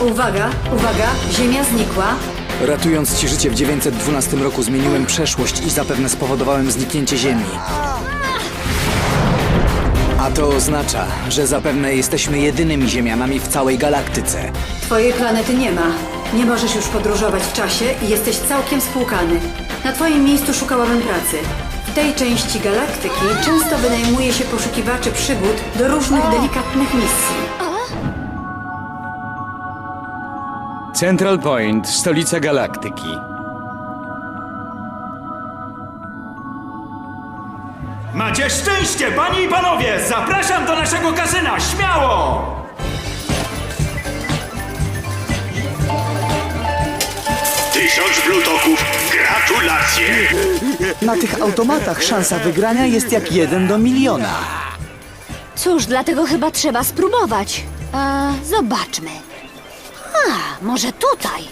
Uwaga, uwaga, Ziemia znikła. Ratując ci życie w 912 roku zmieniłem przeszłość i zapewne spowodowałem zniknięcie Ziemi. A to oznacza, że zapewne jesteśmy jedynymi Ziemianami w całej galaktyce. Twojej planety nie ma. Nie możesz już podróżować w czasie i jesteś całkiem spłukany. Na twoim miejscu szukałabym pracy. W tej części galaktyki często wynajmuje się poszukiwaczy przygód do różnych delikatnych misji. Central Point, stolica galaktyki. Macie szczęście, panie i panowie! Zapraszam do naszego kasyna! Śmiało! Tysiąc blutoków. Gratulacje! Na tych automatach szansa wygrania jest jak jeden do miliona. Cóż, dlatego chyba trzeba spróbować. E, zobaczmy. A, może tutaj.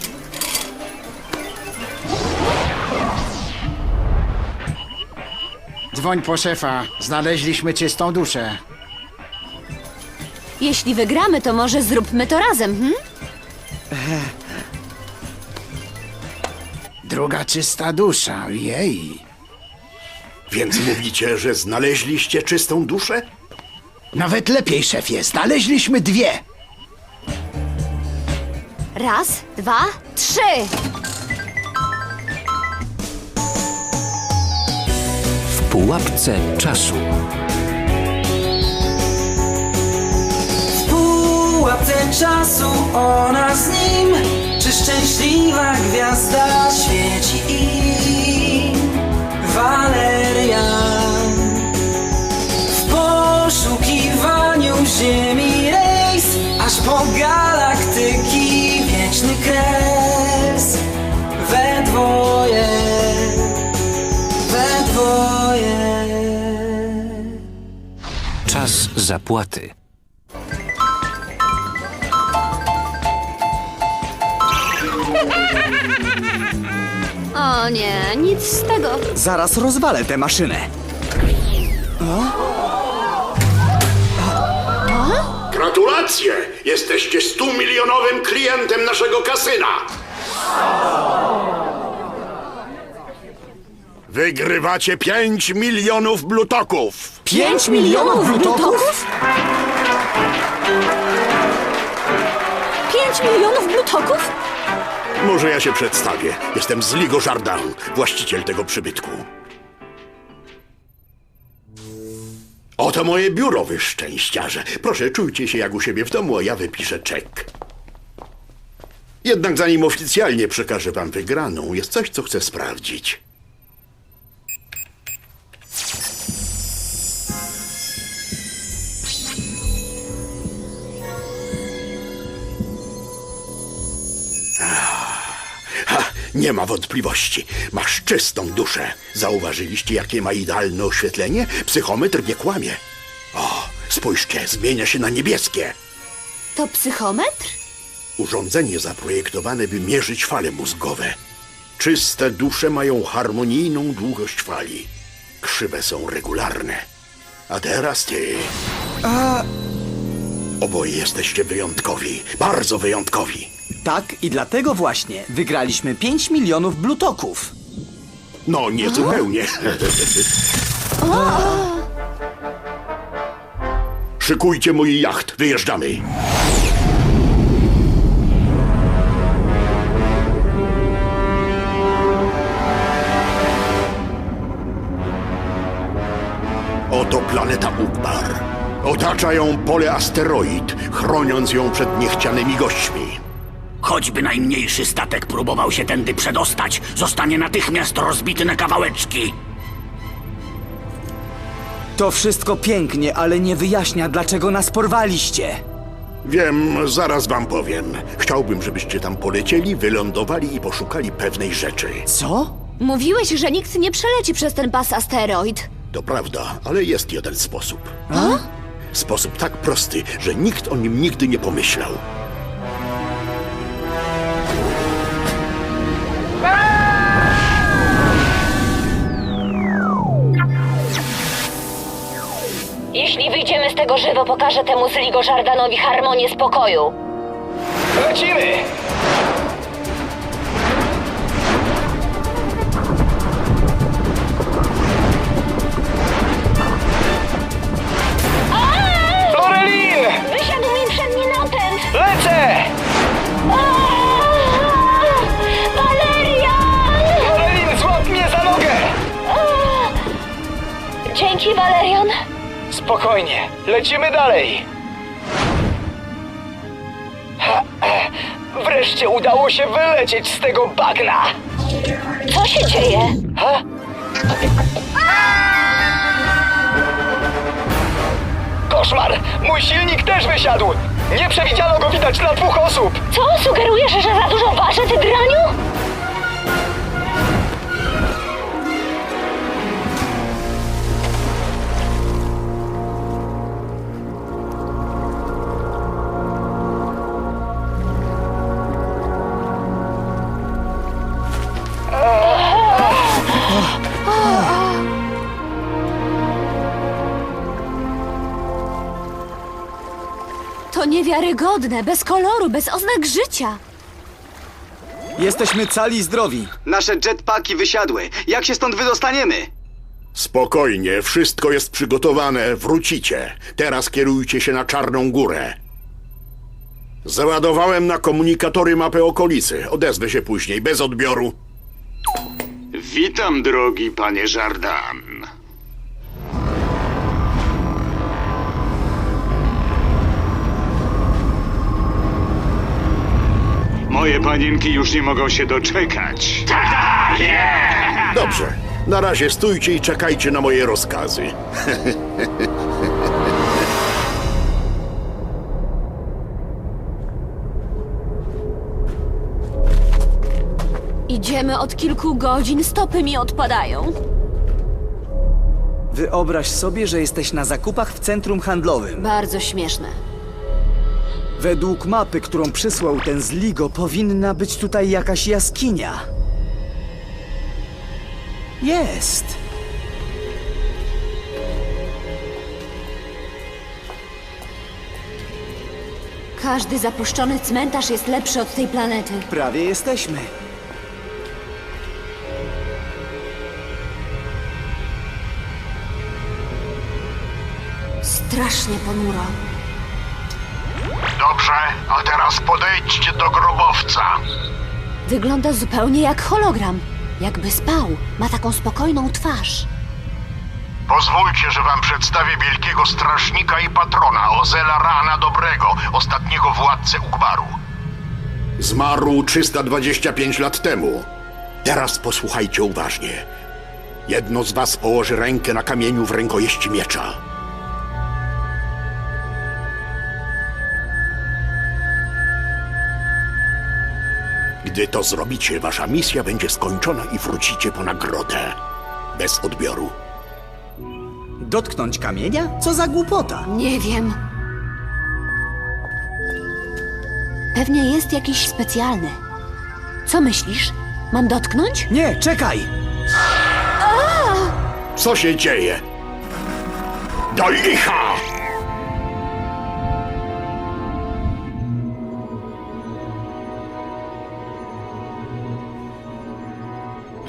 Dzwoń po szefa. Znaleźliśmy czystą duszę. Jeśli wygramy, to może zróbmy to razem, hm? Druga czysta dusza. Jej. Więc mówicie, że znaleźliście czystą duszę? Nawet lepiej, szefie. Znaleźliśmy dwie. Raz, dwa, trzy. w pułapce czasu. W pułapce czasu ona z nim Czy szczęśliwa gwiazda świeci im Walerian W poszukiwaniu ziemi rejs Aż po galaktyki wieczny kres We dwoje We dwoje Czas zapłaty. O nie, nic z tego. Zaraz rozwalę tę maszynę. Gratulacje! Jesteście 100 milionowym klientem naszego kasyna! Wygrywacie 5 milionów blutoków! Pięć milionów blutoków? Pięć milionów blutoków? Może ja się przedstawię. Jestem z Ligo Jardin, właściciel tego przybytku. Oto moje biuro, wy szczęściarze. Proszę, czujcie się jak u siebie w domu, a ja wypiszę czek. Jednak zanim oficjalnie przekażę wam wygraną, jest coś, co chcę sprawdzić. Nie ma wątpliwości. Masz czystą duszę. Zauważyliście, jakie ma idealne oświetlenie? Psychometr nie kłamie. O, spójrzcie, zmienia się na niebieskie. To psychometr? Urządzenie zaprojektowane, by mierzyć fale mózgowe. Czyste dusze mają harmonijną długość fali. Krzywe są regularne. A teraz ty. Oboje jesteście wyjątkowi. Bardzo wyjątkowi. Tak, i dlatego właśnie wygraliśmy 5 milionów blutoków. No, nie zupełnie. Szykujcie mój jacht. Wyjeżdżamy. Oto planeta Ukbar. Otacza ją pole asteroid, chroniąc ją przed niechcianymi gośćmi. Choćby najmniejszy statek próbował się tędy przedostać, zostanie natychmiast rozbity na kawałeczki. To wszystko pięknie, ale nie wyjaśnia, dlaczego nas porwaliście. Wiem, zaraz wam powiem. Chciałbym, żebyście tam polecieli, wylądowali i poszukali pewnej rzeczy. Co? Mówiłeś, że nikt nie przeleci przez ten pas asteroid. To prawda, ale jest jeden sposób. Sposób tak prosty, że nikt o nim nigdy nie pomyślał. Jeśli wyjdziemy z tego żywo, pokażę temu z Ligo Jardanowi harmonię spokoju. Lecimy! Spokojnie, lecimy dalej. Ha, e, Wreszcie udało się wylecieć z tego bagna. Co się dzieje? Ha? Koszmar! Mój silnik też wysiadł! Nie przewidziano go widać dla dwóch osób! Co? Sugerujesz, że za dużo waży, ty draniu? Niewiarygodne, bez koloru, bez oznak życia. Jesteśmy cali i zdrowi. Nasze jetpacki wysiadły. Jak się stąd wydostaniemy? Spokojnie, wszystko jest przygotowane, wrócicie. Teraz kierujcie się na Czarną Górę. Załadowałem na komunikatory mapę okolicy. Odezwę się później, bez odbioru. Witam, drogi panie Jardan. Moje panienki już nie mogą się doczekać. Dobrze. Na razie stójcie i czekajcie na moje rozkazy. Idziemy od kilku godzin, stopy mi odpadają. Wyobraź sobie, że jesteś na zakupach w centrum handlowym. Bardzo śmieszne. Według mapy, którą przysłał ten z Ligo, powinna być tutaj jakaś jaskinia. Jest. Każdy zapuszczony cmentarz jest lepszy od tej planety. Prawie jesteśmy. Strasznie ponuro. Dobrze, a teraz podejdźcie do grobowca. Wygląda zupełnie jak hologram. Jakby spał. Ma taką spokojną twarz. Pozwólcie, że wam przedstawię wielkiego strażnika i patrona Ozela Rana Dobrego, ostatniego władcę Ugbaru. Zmarł 325 lat temu. Teraz posłuchajcie uważnie. Jedno z was położy rękę na kamieniu w rękojeści miecza. Gdy to zrobicie, wasza misja będzie skończona i wrócicie po nagrodę. Bez odbioru. Dotknąć kamienia? Co za głupota. Nie wiem. Pewnie jest jakiś specjalny. Co myślisz? Mam dotknąć? Nie, czekaj! Co się dzieje? Do licha!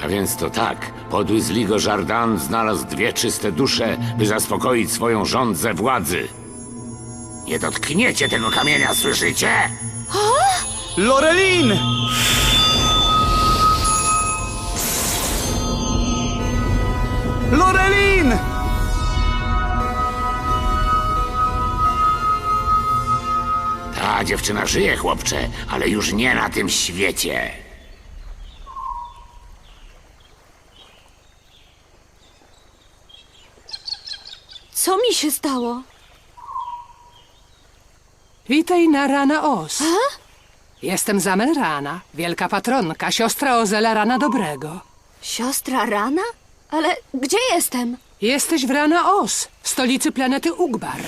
A więc to tak, podły z Ligo Jardan znalazł dwie czyste dusze, by zaspokoić swoją żądzę władzy. Nie dotkniecie tego kamienia, słyszycie? Lorelin! Lorelin! Ta dziewczyna żyje, chłopcze, ale już nie na tym świecie. Się stało? Witaj na Rana Os. Jestem Zamel Rana, wielka patronka, siostra Ozela Rana Dobrego. Siostra Rana? Ale gdzie jestem? Jesteś w Rana Os, stolicy planety Ugbar.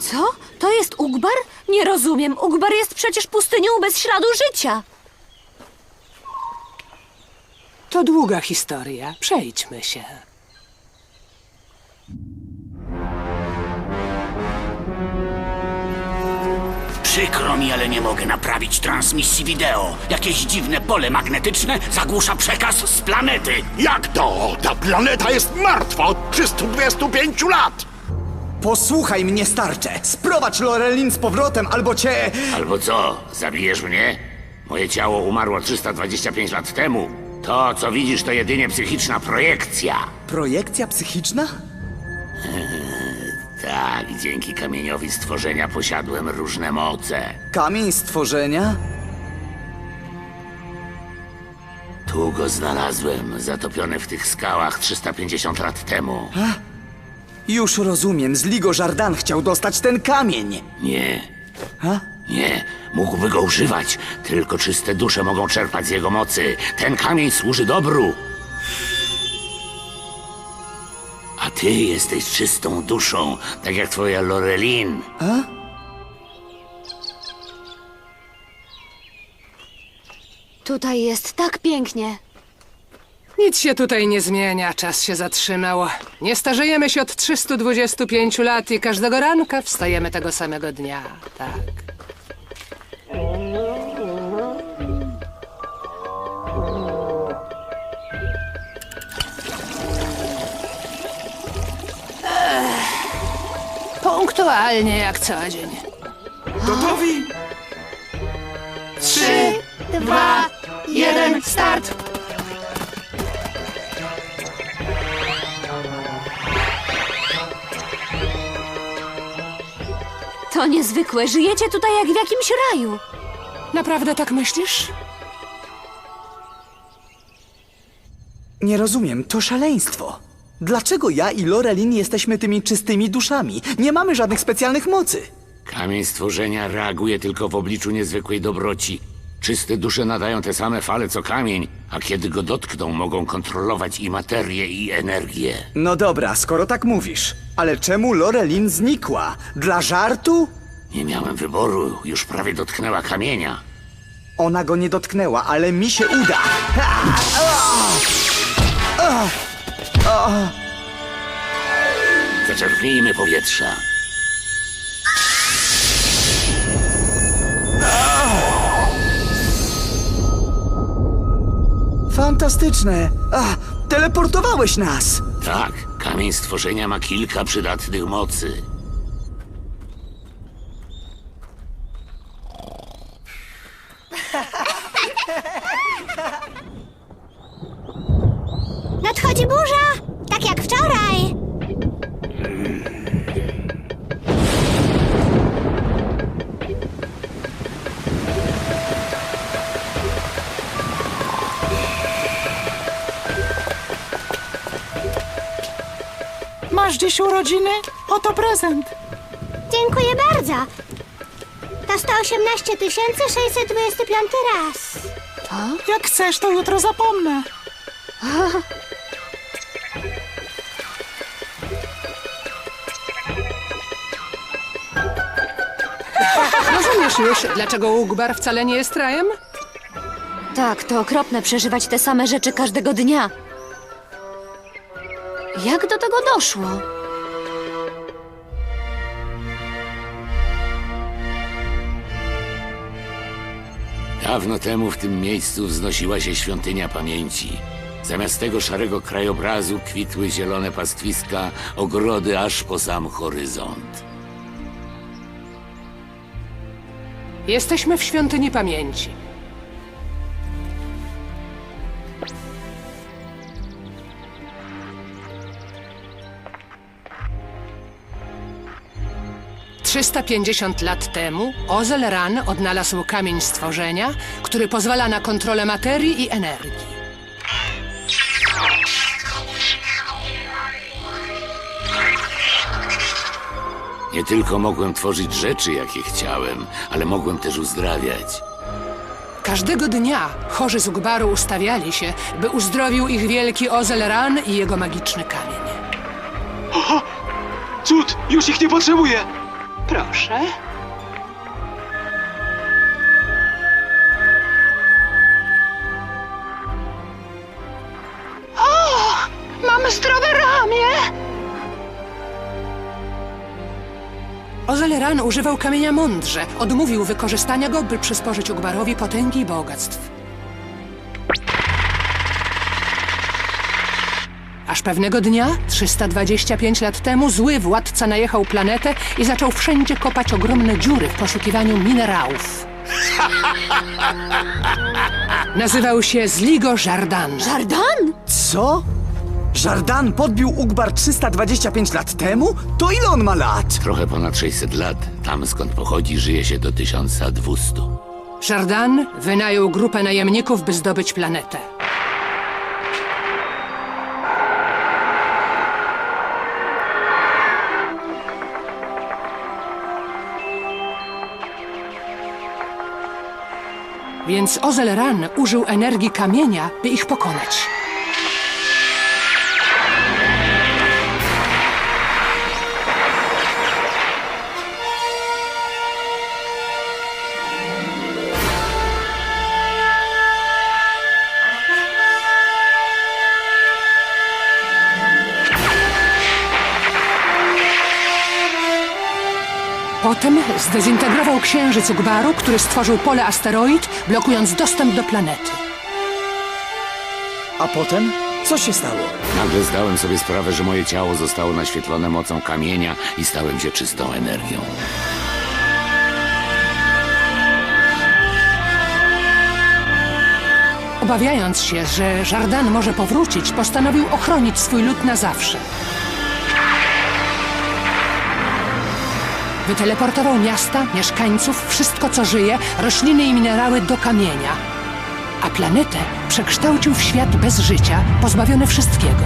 Co? To jest Ugbar? Nie rozumiem. Ugbar jest przecież pustynią bez śladu życia. To długa historia, przejdźmy się. Przykro mi, ale nie mogę naprawić transmisji wideo. Jakieś dziwne pole magnetyczne zagłusza przekaz z planety. Jak to? Ta planeta jest martwa od 325 lat! Posłuchaj mnie, starcze! Sprowadź Lorelin z powrotem, albo cię... Albo co? Zabijesz mnie? Moje ciało umarło 325 lat temu. To, co widzisz, to jedynie psychiczna projekcja. Projekcja psychiczna? Tak, dzięki kamieniowi stworzenia posiadłem różne moce. Kamień stworzenia? Tu go znalazłem, zatopiony w tych skałach 350 lat temu. Już rozumiem, z Ligo Jardan chciał dostać ten kamień. Nie, Ha? nie, mógłby go używać. Tylko czyste dusze mogą czerpać z jego mocy. Ten kamień służy dobru. A ty jesteś czystą duszą, tak jak twoja Lorelin. Tutaj jest tak pięknie. Nic się tutaj nie zmienia, czas się zatrzymał. Nie starzejemy się od 325 lat i każdego ranka wstajemy tego samego dnia. Tak. Ech, Punktualnie jak co dzień. Gotowi? Trzy, dwa, jeden, start! To niezwykłe. Żyjecie tutaj jak w jakimś raju. Naprawdę tak myślisz? Nie rozumiem, to szaleństwo. Dlaczego ja i Lorelin jesteśmy tymi czystymi duszami? Nie mamy żadnych specjalnych mocy. Kamień stworzenia reaguje tylko w obliczu niezwykłej dobroci. Czyste dusze nadają te same fale co kamień, a kiedy go dotkną, mogą kontrolować i materię, i energię. No dobra, skoro tak mówisz. Ale czemu Lorelin znikła? Dla żartu? Nie miałem wyboru, już prawie dotknęła kamienia. Ona go nie dotknęła, ale mi się uda. Ha! A! Zaczerpnijmy powietrza. Fantastyczne! A, teleportowałeś nas! Tak, kamień stworzenia ma kilka przydatnych mocy. Masz dziś urodziny? Oto prezent. Dziękuję bardzo! To 118 625 raz. Jak chcesz, to jutro zapomnę. Rozumiesz już, dlaczego Ugbar wcale nie jest rajem? Tak, to okropne przeżywać te same rzeczy każdego dnia. Jak do tego doszło? Dawno temu w tym miejscu wznosiła się świątynia pamięci. Zamiast tego szarego krajobrazu kwitły zielone pastwiska, ogrody aż po sam horyzont. Jesteśmy w świątyni pamięci. Trzysta pięćdziesiąt lat temu Ozel Ran odnalazł kamień stworzenia, który pozwala na kontrolę materii i energii. Nie tylko mogłem tworzyć rzeczy, jakie chciałem, ale mogłem też uzdrawiać. Każdego dnia chorzy z Ugbaru ustawiali się, by uzdrowił ich wielki Ozel Ran i jego magiczny kamień. Oho! Cud! Już ich nie potrzebuję! Proszę. O! Mam zdrowe ramię! Ozeleran używał kamienia mądrze. Odmówił wykorzystania go, by przysporzyć Ugbarowi potęgi i bogactw. Aż pewnego dnia, 325 lat temu, zły władca najechał planetę i zaczął wszędzie kopać ogromne dziury w poszukiwaniu minerałów. Nazywał się Zligo Jardan. Jardan? Co? Żardan podbił Ugbar 325 lat temu? To ile on ma lat? Trochę ponad 600 lat. Tam skąd pochodzi, żyje się do 1200. Jardan wynajął grupę najemników, by zdobyć planetę. Więc Ozelran użył energii kamienia, by ich pokonać. Potem zdezintegrował księżyc Ugbaru, który stworzył pole asteroid, blokując dostęp do planety. A potem? Co się stało? Nagle zdałem sobie sprawę, że moje ciało zostało naświetlone mocą kamienia i stałem się czystą energią. Obawiając się, że Jardan może powrócić, postanowił ochronić swój lud na zawsze. Wyteleportował miasta, mieszkańców, wszystko co żyje, rośliny i minerały do kamienia. A planetę przekształcił w świat bez życia, pozbawiony wszystkiego.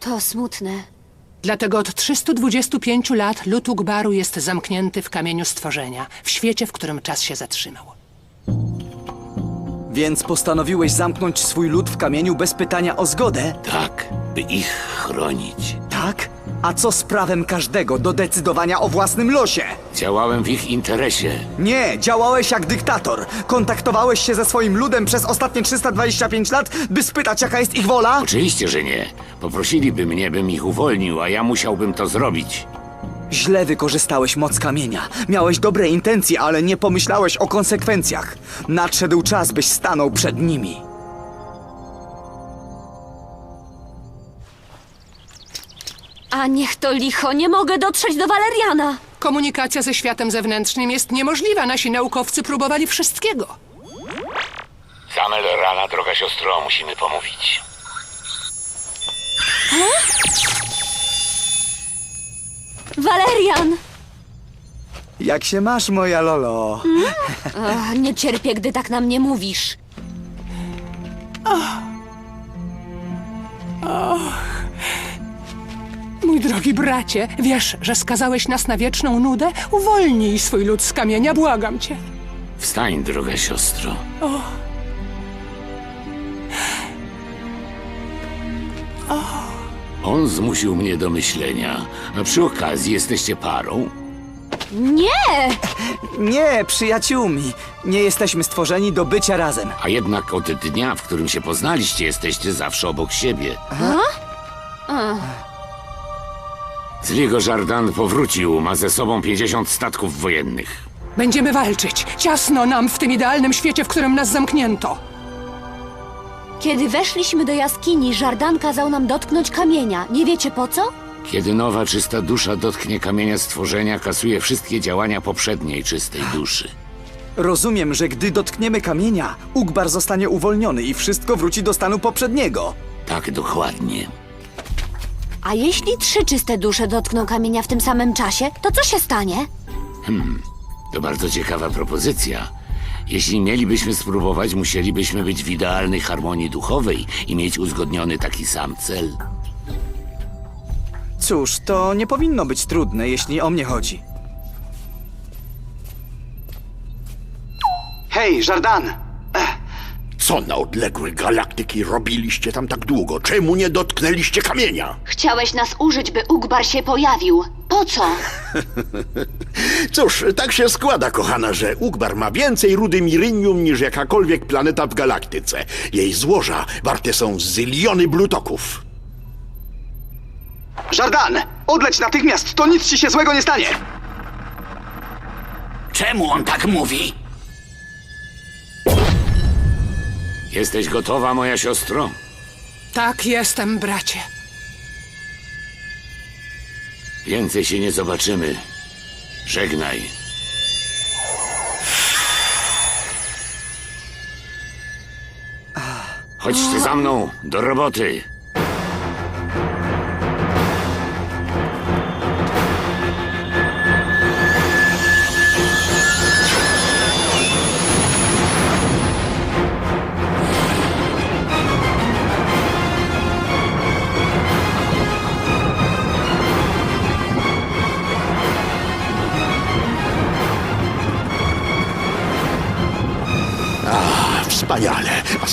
To smutne. Dlatego od 325 lat lud Ugbaru jest zamknięty w kamieniu stworzenia, w świecie, w którym czas się zatrzymał. Więc postanowiłeś zamknąć swój lud w kamieniu bez pytania o zgodę? Tak, by ich chronić. Tak? A co z prawem każdego do decydowania o własnym losie? Działałem w ich interesie. Nie, działałeś jak dyktator. Kontaktowałeś się ze swoim ludem przez ostatnie 325 lat, by spytać, jaka jest ich wola? Oczywiście, że nie. Poprosiliby mnie, bym ich uwolnił, a ja musiałbym to zrobić. Źle wykorzystałeś moc kamienia. Miałeś dobre intencje, ale nie pomyślałeś o konsekwencjach. Nadszedł czas, byś stanął przed nimi. A niech to licho, nie mogę dotrzeć do Waleriana. Komunikacja ze światem zewnętrznym jest niemożliwa. Nasi naukowcy próbowali wszystkiego. Samel rana, droga siostro, musimy pomówić. Walerian! Jak się masz, moja Lolo? Ach, nie cierpię, gdy tak na mnie mówisz. Drogi bracie, wiesz, że skazałeś nas na wieczną nudę? Uwolnij swój lud z kamienia, błagam cię. Wstań, droga siostro. On zmusił mnie do myślenia, a przy okazji jesteście parą. Nie! Nie, przyjaciółmi. Nie jesteśmy stworzeni do bycia razem. A jednak od dnia, w którym się poznaliście, jesteście zawsze obok siebie. Zligo Jardan powrócił, ma ze sobą 50 statków wojennych. Będziemy walczyć. Ciasno nam w tym idealnym świecie, w którym nas zamknięto. Kiedy weszliśmy do jaskini, Żardan kazał nam dotknąć kamienia. Nie wiecie po co? Kiedy nowa czysta dusza dotknie kamienia stworzenia, kasuje wszystkie działania poprzedniej czystej duszy. Rozumiem, że gdy dotkniemy kamienia, Ugbar zostanie uwolniony i wszystko wróci do stanu poprzedniego. Tak dokładnie. A jeśli trzy czyste dusze dotkną kamienia w tym samym czasie, to co się stanie? To bardzo ciekawa propozycja. Jeśli mielibyśmy spróbować, musielibyśmy być w idealnej harmonii duchowej i mieć uzgodniony taki sam cel. Cóż, to nie powinno być trudne, jeśli o mnie chodzi. Hej, Żardan! Co Co na odległe galaktyki robiliście tam tak długo? Czemu nie dotknęliście kamienia? Chciałeś nas użyć, by Ugbar się pojawił. Po co? Cóż, tak się składa, kochana, że Ugbar ma więcej rudy mirynium niż jakakolwiek planeta w galaktyce. Jej złoża warte są zyliony blutoków. Żardan! Odleć natychmiast, to nic ci się złego nie stanie! Czemu on tak mówi? Jesteś gotowa, moja siostro? Tak jestem, bracie. Więcej się nie zobaczymy. Żegnaj. Chodźcie za mną, do roboty.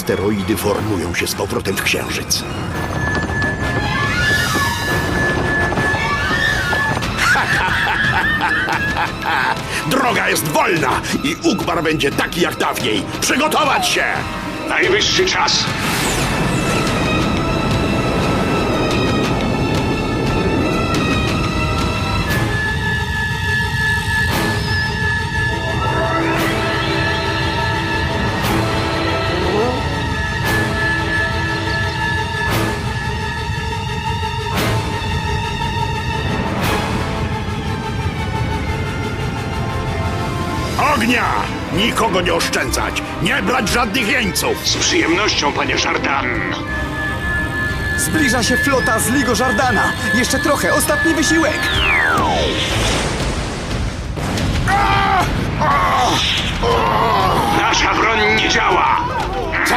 Asteroidy formują się z powrotem w księżyc. Droga jest wolna i Ugbar będzie taki jak dawniej. Przygotować się! Najwyższy czas! Nikogo nie oszczędzać! Nie brać żadnych jeńców! Z przyjemnością, panie Żardan! Zbliża się flota z Ligo Jardana. Jeszcze trochę, ostatni wysiłek. Nasza broń nie działa! Co?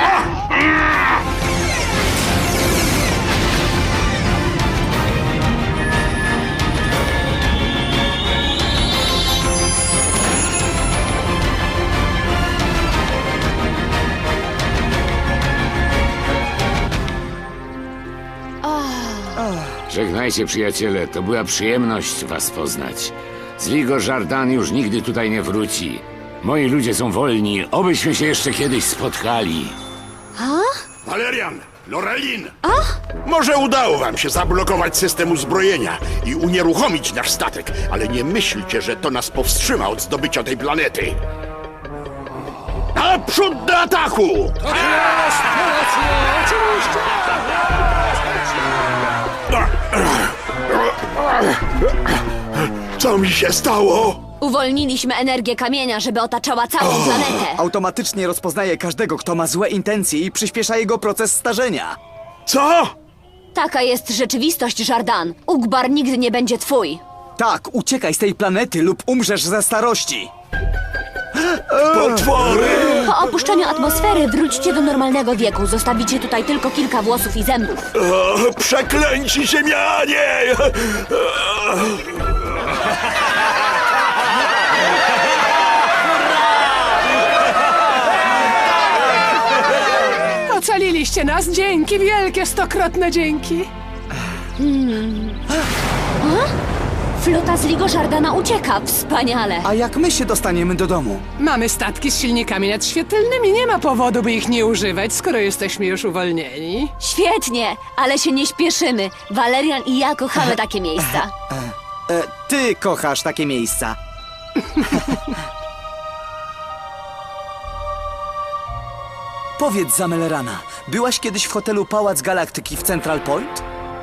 Żegnajcie, przyjaciele. To była przyjemność was poznać. Zligo Żardan już nigdy tutaj nie wróci. Moi ludzie są wolni. Obyśmy się jeszcze kiedyś spotkali. Valerian! Lorelin! Może udało wam się zablokować system uzbrojenia i unieruchomić nasz statek, ale nie myślcie, że to nas powstrzyma od zdobycia tej planety. Naprzód do ataku! Co mi się stało? Uwolniliśmy energię kamienia, żeby otaczała całą planetę. Automatycznie rozpoznaje każdego, kto ma złe intencje i przyspiesza jego proces starzenia. Co? Taka jest rzeczywistość, Żardan. Ugbar nigdy nie będzie twój. Tak, uciekaj z tej planety lub umrzesz ze starości. Potwory! Po opuszczeniu atmosfery wróćcie do normalnego wieku. Zostawicie tutaj tylko kilka włosów i zębów. O, przeklęci ziemianie! Ocaliliście nas, dzięki, wielkie stokrotne dzięki. Flota z Ligo Żardana ucieka. Wspaniale. A jak my się dostaniemy do domu? Mamy statki z silnikami nadświetlnymi, nie ma powodu, by ich nie używać, skoro jesteśmy już uwolnieni. Świetnie, ale się nie śpieszymy. Walerian i ja kochamy takie miejsca. E, ty kochasz takie miejsca. Powiedz Zamelerana, byłaś kiedyś w hotelu Pałac Galaktyki w Central Point?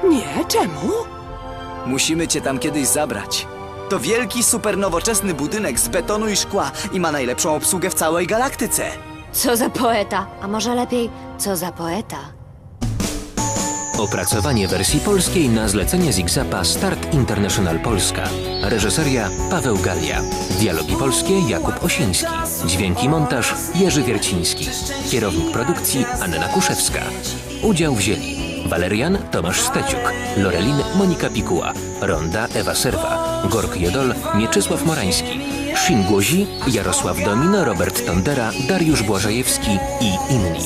Nie, czemu? Musimy cię tam kiedyś zabrać. To wielki, super nowoczesny budynek z betonu i szkła i ma najlepszą obsługę w całej galaktyce. Co za poeta, a może lepiej, co za poeta. Opracowanie wersji polskiej na zlecenie Zigzapa Start International Polska. Reżyseria Paweł Galia. Dialogi polskie Jakub Osiński. Dźwięki montaż Jerzy Wierciński. Kierownik produkcji Anna Kuszewska. Udział wzięli Walerian Tomasz Steciuk, Lorelin Monika Pikuła, Ronda Ewa Serwa, Gork Jodol Mieczysław Morański, Szym Głozi, Jarosław Domino, Robert Tondera, Dariusz Błażejewski i inni.